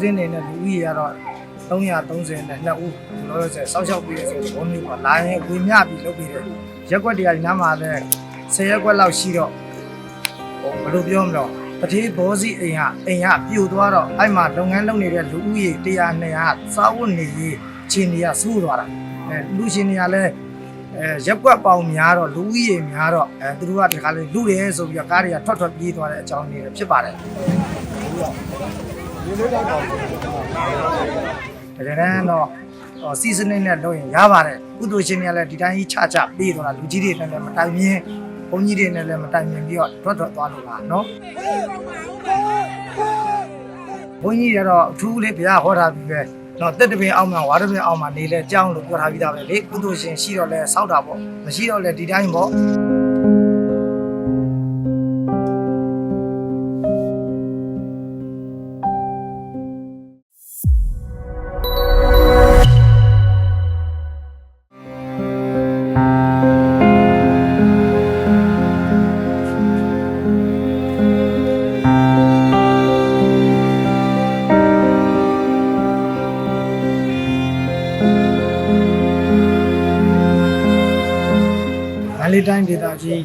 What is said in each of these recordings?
330နဲ့2ဦးလောလောဆယ်စောက်ရှောက်ပြီးရဆိုဘုံမျိုးပေါ့လာရင်ဝေမျှပြီးလုပ်ပြီးတယ်ရက်ွက်တရားဒီနားမှာလည်း10ရက်ွက်လောက်ရှိတော့ဟိုဘယ်လိုပြောမလဲတတိဘောစီအိမ်ကအိမ်ကပြိုသွားတော့အဲ့မှာလုပ်ငန်းလုပ်နေတဲ့လူဦးရေ100 200စားဝတ်နေရေးခြေနေရဆိုးသွားတာအဲလူရှင်တွေကလည်းအဲရက်ွက်ပေါင်များတော့လူဦးရေများတော့အဲသူတို့ကဒီခါလေးလူတယ်ဆိုပြီးတော့ကားတွေကထွက်ထွက်ပြေးသွားတဲ့အကြောင်းတွေဖြစ်ပါတယ် တကယ်တမ်းတော့ဟောစီစနစ်နဲ့လုပ်ရင်ရပါတယ်ကုသိုလ်ရှင်တွေကလည်းဒီတိုင်းကြီးချချပေးတော့တာလူကြီးတွေနဲ့လည်းမတိုင်မြင်ဘုန်းကြီးတွေနဲ့လည်းမတိုင်မြင်ပြီးတော့ထွက်ထွက်သွားလို့ပါနော်ဘုန်းကြီးတွေကတော့အထူးလေးဘုရားဟောထားပြီးပဲတော့တက်တပင်အောင်မှာဝါရပင်အောင်မှာနေလဲကြောင်းလို့ပြောထားပြီးသားပဲလေကုသိုလ်ရှင်ရှိတော့လဲစောက်တာပေါ့မရှိတော့လဲဒီတိုင်းပေါ့ လေးတိုင်းဒေသကြီး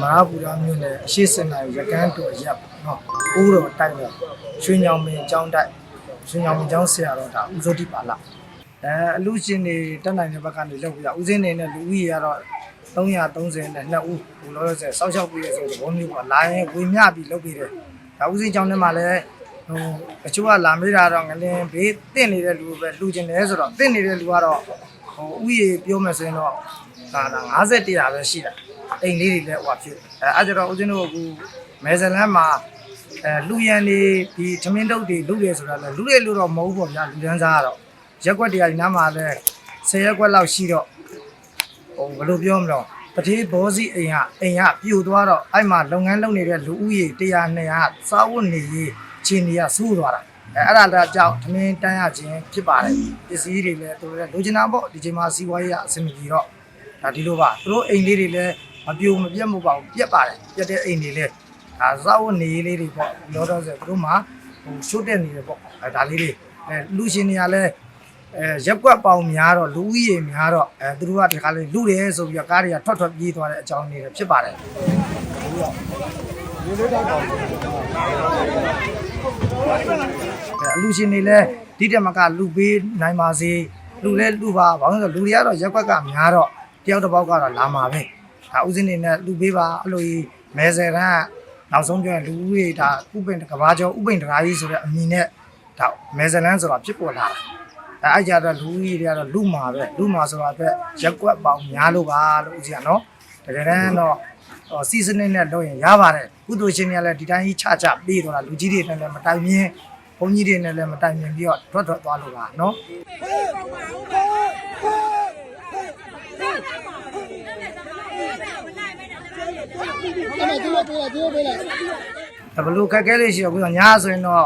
မဟာပူရမြို့နယ်အရှိစင်နိုင်ရကန်းတော်ရပ်ပေါ့နော်ဦးတော်တိုက်တော့ရွှေညောင်မင်းကျောင်းတိုက်ရွှေညောင်မင်းကျောင်းဆရာတော်ဒါဦးစိုးတိပါလာအဲအလူရှင်တွေတက်နိုင်တဲ့ဘက်ကနေလောက်ပြဦးစင်းနေနဲ့လူဦးရေကတော့330နဲ့2ဦးဘလောလောဆယ်စောက်ရှောက်ပြီးရဆိုတော့ဘုံမျိုးပေါ့လာရင်ဝေမျှပြီးလုပ်ပြီးတယ်ဒါဦးစင်းကျောင်းထဲမှာလည်းဟိုအချို့ကလာမေးတာတော့ငလင်းဘေးတင့်နေတဲ့လူပဲလူကျင်တယ်ဆိုတော့တင့်နေတဲ့လူကတော့ဟိုဥယေပြောမယ်ဆိုရင်တော့ ဒါဒါ50တရားပဲရှိတာအိမ်လေးတွေလည်းဟိုဖြစ်အဲအဲ့ကြတော့ဦးဇင်းတို့ကမဲဇလန်မှာအဲလူရန်တွေဒီသမင်းတုပ်တွေလူတွေဆိုတာလဲလူတွေလူတော့မဟုတ်ဘူးပေါ့ဗျာလူတန်းစားကတော့ရက်ွက်တရားဒီနားမှာလဲ10ရက်ွက်လောက်ရှိတော့ဟိုဘယ်လိုပြောမလဲတတိဘောစီအိမ်ကအိမ်ကပြိုသွားတော့အဲ့မှာလုပ်ငန်းလုပ်နေတဲ့လူဦးရေ100 200စားဝတ်နေရေးခြေနေရဆိုးသွားတာအဲအဲ့ဒါလည်းကြောင့်သမင်းတန်းရခြင်းဖြစ်ပါတယ်ပစ္စည်းတွေလည်းသူတို့လည်းလိုချင်တာပေါ့ဒီချိန်မှာစီးပွားရေးကအဆင်မပြေတော့ ဒါဒီလိုပါသူတို့အိမ်လေးတွေလည်းမပြိုမပြတ်မပေါ့ပြက်ပါတယ်ပြက်တဲ့အိမ်တွေလည်းဒါစောက်နေလေးတွေပေါ့လောတော့ဆိုသူတို့မှဟိုချိုးတက်နေတယ်ပေါ့အဲဒါလေးတွေအဲလူရှင်တွေကလည်းအဲရက်ကွက်ပေါင်များတော့လူဦးရေများတော့အဲသူတို့ကဒီခါလေးလူတယ်ဆိုပြီးတော့ကားတွေကထွက်ထွက်ပြေးသွားတဲ့အကြောင်းတွေဖြစ်ပါတယ်အဲအလူရှင်တွေလည်းဒီတက်မကလူပေးနိုင်ပါစေလူလဲလူပါဘာလို့လဲဆိုတော့လူတွေကတော့ရက်ကွက်ကများတော့ တယောက်တစ်ပေါက်ကတော့လာမှာပဲဒါဥစဉ်နေနဲ့လူပေးပါအဲ့လိုကြီးမဲဆယ်တန်းကနောက်ဆုံးပြောရင်လူဦးရေဒါဥပိန်ကဘာကျော်ဥပိန်တရာကြီးဆိုတဲ့အမည်နဲ့ဒါမဲဆယ်လန်းဆိုတာဖြစ်ပေါ်လာတာအဲအဲ့ကြတော့လူဦးရေတွေကတော့လူမာပဲလူမာဆိုတာအတွက်ရက်ကွက်ပေါင်များလို့ပါလို့ဥစဉ်ကနော်တကယ်တမ်းတော့ဟောစီစနစ်နဲ့လုပ်ရင်ရပါတယ်ကုသိုလ်ရှင်တွေကလည်းဒီတိုင်းကြီးချချပေးတော့တာလူကြီးတွေနဲ့လည်းမတိုင်မြင်ဘုန်းကြီးတွေနဲ့လည်းမတိုင်မြင်ပြီးတော့ထွက်ထွက်သွားလို့ပါနော် အဲ့ဒါသူတို့ပြောတာသူတို့ပြောလိုက်ဒါဘလို့ခက်ခဲလေးရှိတော့ပြီးတော့ညာဆိုရင်တော့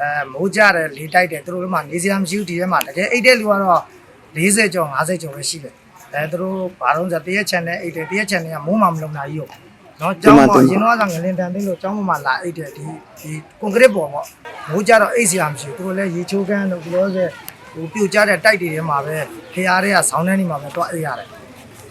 အဲမိုးကြတယ်လေတိုက်တယ်သူတို့ကမှနေစရာမရှိဘူးဒီထဲမှာတကယ်အိတ်တဲ့လူကတော့40ကျော်50ကျော်ပဲရှိတယ်အဲသူတို့ဘာလို့ဆိုတရက်ချန်နဲ့အိတ်တယ်တရက်ချန်နဲ့ကမိုးမှမလုံနိုင်ဘူးနော်ကျောင်းပေါ်ရင်တော့ကငလင်တန်သိလို့ကျောင်းပေါ်မှာလာအိတ်တယ်ဒီဒီကွန်ကရစ်ပေါ်ပေါ့မိုးကြတော့အိတ်စရာမရှိဘူးသူတို့လည်းရေချိုးကန်းတို့ဘလို့ဆိုဟိုပြိုကျတဲ့တိုက်တွေထဲမှာပဲခရားတွေကဆောင်းနှန်းနေမှာပဲတော့အိတ်ရတယ်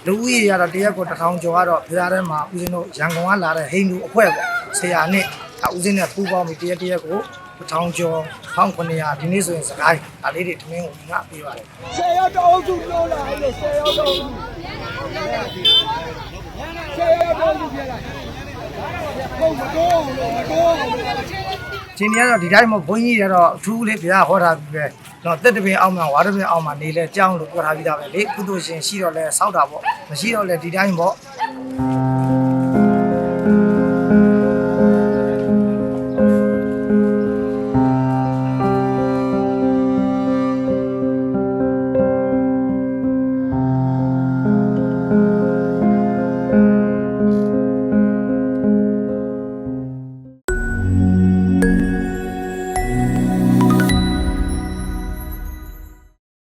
လူဦးရေကတော့တရက်ကို1000ကျော်ကတော့ဖရားထဲမှာဦးဇင်းတို့ရန်ကုန်ကလာတဲ့ဟိန္ဒူအဖွဲ့ပေါ့ဆရာနဲ့ဒါဦးဇင်းနဲ့ပူးပေါင်းပြီးတရက်တရက်ကို1000ကျော်1900ဒီနေ့ဆိုရင်စကိုင်းဒါလေးတွေထမင်းကိုငါပေးပါတယ်ဆယ်ရောက်တော့အုပ်စုပြောလာအဲ့လိုဆယ်ရောက်တော့ဆယ်ရောက်တော့လူပြလိုက်ဟုတ်မတော်ဘူးမတော်ဘူး ရှင်ကြီးကတော့ဒီတိုင်းမှာဘုန်းကြီးတွေကတော့အထူးလေးဘုရားဟောထားပြီးပဲတော့တက်တပင်အောင်မှာဝါရပင်အောင်မှာနေလဲကြောင်းလို့ပြောထားပြီးသားပဲလေကုသိုလ်ရှင်ရှိတော့လဲစောက်တာပေါ့မရှိတော့လဲဒီတိုင်းပေါ့